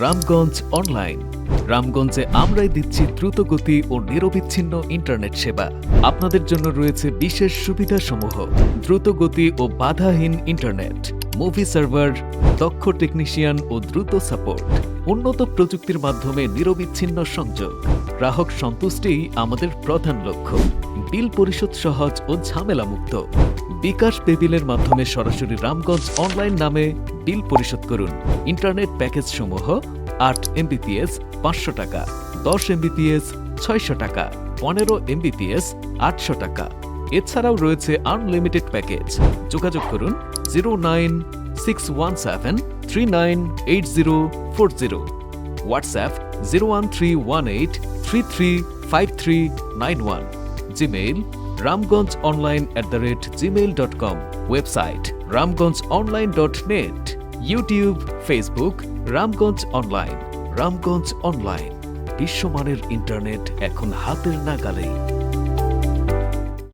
Ramganj online রামগঞ্জে আমরাই দিচ্ছি দ্রুতগতি ও নিরবিচ্ছিন্ন ইন্টারনেট সেবা। আপনাদের জন্য রয়েছে বিশেষ সুবিধাসমূহ। দ্রুতগতি ও বাধাহীন ইন্টারনেট মুভি সার্ভার দক্ষ টেকনিশিয়ান ও দ্রুত সাপোর্ট উন্নত প্রযুক্তির মাধ্যমে নিরবিচ্ছিন্ন সংযোগ। গ্রাহক সন্তুষ্টিই আমাদের প্রধান লক্ষ্য। বিল পরিশোধ সহজ ও ঝামেলামুক্ত। বিকাশ পেবিলের মাধ্যমে সরাসরি রামগঞ্জ অনলাইন নামে বিল পরিশোধ করুন। ইন্টারনেট প্যাকেজ সমূহ, আট এমবিপিএস পাঁচশো টাকা, দশ এমবিপিএস ছয়শো টাকা, পনেরো এমবিপিএস আটশো টাকা। এছাড়াও রয়েছে আনলিমিটেড প্যাকেজ যোগাযোগ করুন zero nine six one seven three nine eight zero four zero WhatsApp zero one three one eight three three five three nine one Gmail Ramganj online at the rate Gmail dot com website Ramganj online dot net YouTube Facebook Ramganj online Ramganj online বিশ্বমানের internet এখন হাতের নাগালেই।